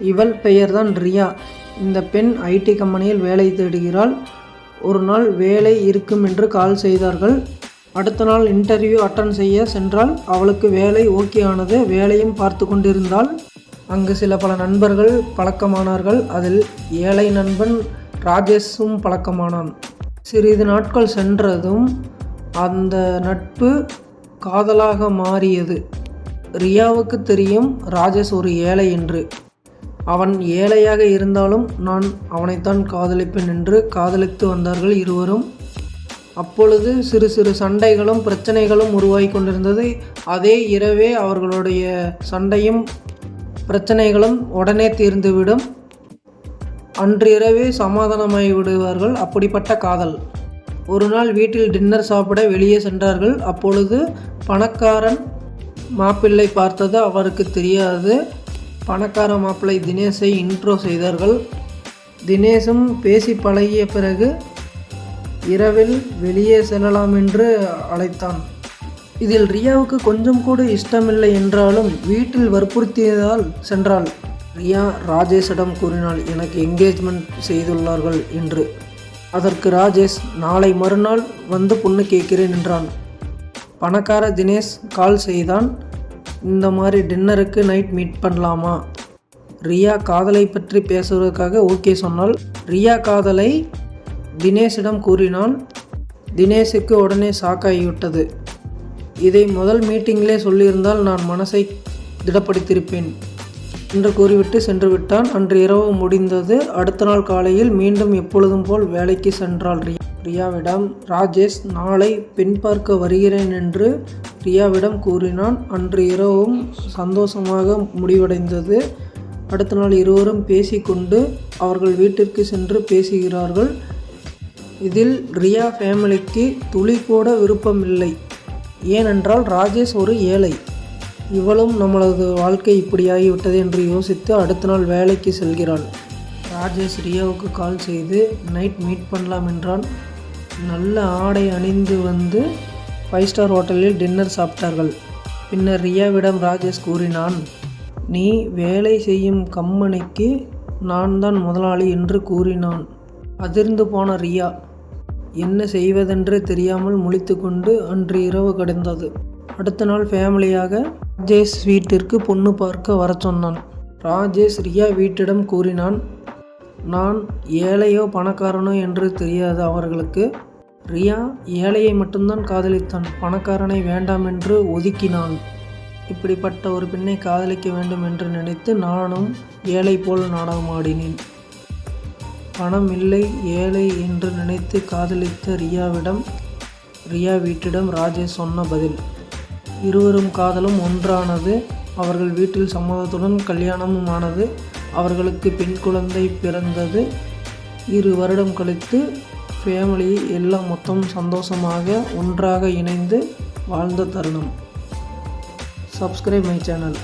இவள் பெயர்தான் ரியா. இந்த பெண் ஐடி கம்பெனியில் வேலை தேடுகிறாள். ஒரு நாள் வேலை இருக்கும் என்று கால் செய்தார்கள். அடுத்த நாள் இன்டர்வியூ அட்டன் செய்ய சென்றால் அவளுக்கு வேலை ஓகே ஆனது. வேலையும் பார்த்து கொண்டிருந்தால் அங்கு சில பல நண்பர்கள் பழக்கமானார்கள். அதில் ஏழை நண்பன் ராஜேஷும் பழக்கமானான். சிறிது நாட்கள் சென்றதும் அந்த நட்பு காதலாக மாறியது. ரியாவுக்கு தெரியும் ராஜேஷ் ஒரு ஏழை என்று. அவன் ஏழையாக இருந்தாலும் நான் அவனைத்தான் காதலிப்பேன் என்று காதலித்து வந்தார்கள் இருவரும். அப்பொழுது சிறு சிறு சண்டைகளும் பிரச்சனைகளும் உருவாகி கொண்டிருந்தது. அதே இரவே அவர்களுடைய சண்டையும் பிரச்சனைகளும் உடனே தீர்ந்துவிடும். அன்று இரவே சமாதானமாகி விடுவார்கள் அப்படிப்பட்ட காதல். ஒரு நாள் வீட்டில் டின்னர் சாப்பிட வெளியே சென்றார்கள். அப்பொழுது பணக்காரன் மாப்பிள்ளை பார்த்தது அவருக்கு தெரியாது. பணக்கார மாப்பிள்ளை தினேஷை இன்ட்ரோ செய்தார்கள். தினேஷும் பேசி பழகிய பிறகு இரவில் வெளியே செல்லலாம் என்று அழைத்தான். இதில் ரியாவுக்கு கொஞ்சம் கூட இஷ்டமில்லை என்றாலும் வீட்டில் வற்புறுத்தியதால் சென்றாள். ரியா ராஜேஷிடம் கூறினாள் எனக்கு என்கேஜ்மெண்ட் செய்துள்ளார்கள் என்று. அதற்கு ராஜேஷ் நாளை மறுநாள் வந்து பொண்ணு கேட்கிறேன் என்றான். பணக்கார தினேஷ் கால் செய்தான். இந்த மாதிரி டின்னருக்கு நைட் மீட் பண்ணலாமா? ரியா காதலை பற்றி பேசுவதற்காக ஓகே சொன்னாள் ரியா காதலை தினேஷிடம் கூறினான். தினேஷுக்கு உடனே ஷாக்காகிவிட்டது. இதை முதல் மீட்டிங்கிலே சொல்லியிருந்தால் நான் மனசை திடப்படுத்தியிருப்பேன் என்று கூறிவிட்டு சென்று விட்டான் அன்று இரவு முடிந்தது. அடுத்த நாள் காலையில் மீண்டும் எப்பொழுதும் போல் வேலைக்கு சென்றாள் ரியா. ரியாவிடம் ராஜேஷ் நாளை பெண் பார்க்க வருகிறேன் என்று ரியாவிடம் கூறினான். அன்று இரவும் சந்தோஷமாக முடிவடைந்தது. அடுத்த நாள் இருவரும் பேசிக்கொண்டு அவர்கள் வீட்டிற்கு சென்று பேசுகிறார்கள். இதில் ரியா ஃபேமிலிக்கு துளி கூட விருப்பமில்லை. ஏனென்றால் ராஜேஷ் ஒரு ஏழை. இவளும் நம்மளது வாழ்க்கை இப்படியாகிவிட்டது என்று யோசித்து அடுத்த நாள் வேலைக்கு செல்கிறாள். ராஜேஷ் ரியாவுக்கு கால் செய்து நைட் மீட் பண்ணலாம் என்றான். நல்ல ஆடை அணிந்து வந்து ஃபைவ் ஸ்டார் ஹோட்டலில் டின்னர் சாப்பிட்டார்கள். பின்னர் ரியாவிடம் ராஜேஷ் கூறினான் நீ வேலை செய்யும் கம்பெனிக்கு நான் தான் முதலாளி என்று கூறினான். அதிர்ந்து போன ரியா என்ன செய்வதென்று தெரியாமல் முழித்துக்கொண்டு அன்று இரவு கடந்தது. அடுத்த நாள் ஃபேமிலியாக ராஜேஷ் வீட்டிற்கு பொண்ணு பார்க்க வரச் சொன்னான். ராஜேஷ் ரியா வீட்டிடம் கூறினான் நான் ஏழையோ பணக்காரனோ என்று தெரியாது அவர்களுக்கு ரியா ஏழையை மட்டும்தான் காதலித்தான். பணக்காரனை வேண்டாம் என்று ஒதுக்கினான் இப்படிப்பட்ட ஒரு பெண்ணை காதலிக்க வேண்டும் என்று நினைத்து நானும் ஏழை போல் நாடகமாடினேன் பணம் இல்லை ஏழை என்று நினைத்து காதலித்த ரியாவிடம் ரியா வீட்டிடம் ராஜேஷ் சொன்ன பதில் இருவரும் காதலும் ஒன்றானது. அவர்கள் வீட்டில் சம்மதத்துடன் கல்யாணமும் ஆனது. அவர்களுக்கு பெண் குழந்தை பிறந்தது. இரு வருடம் கழித்து ஃபேமிலி எல்லாம் மொத்தம் சந்தோஷமாக ஒன்றாக இணைந்து வாழ்ந்த தருணம். Subscribe my channel